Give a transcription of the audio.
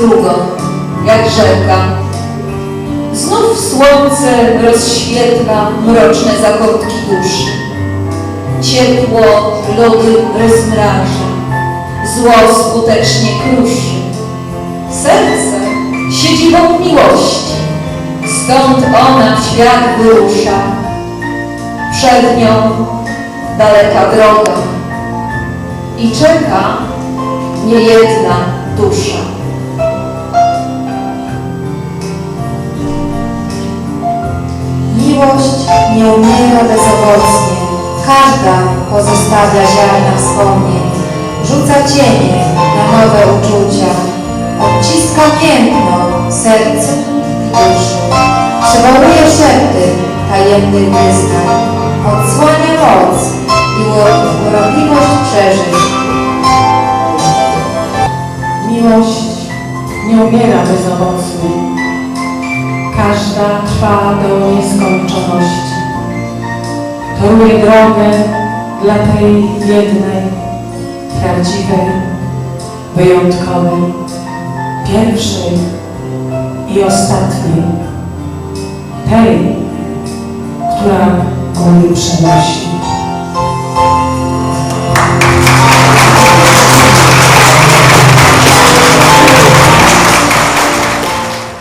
strugo, jak rzeka. Znów słońce rozświetla mroczne zakątki duszy. Ciepło lody rozmraża, zło skutecznie kruszy. Serce siedzibą miłości, stąd ona w świat wyrusza. Przed nią daleka droga i czeka niejedna dusza. Miłość nie umiera bezowocnie, każda pozostawia ziarna wspomnień, rzuca cienie na nowe uczucia, odciska miękno serce i duszy, przywołuje szepty tajemnych wyznań, odsłania moc i uro- urokliwość Miłość nie umiera bezowocnie. Każda trwa do nieskończoności. Toruje drogę dla tej jednej, prawdziwej, wyjątkowej, pierwszej i ostatniej. Tej, która góry przenosi.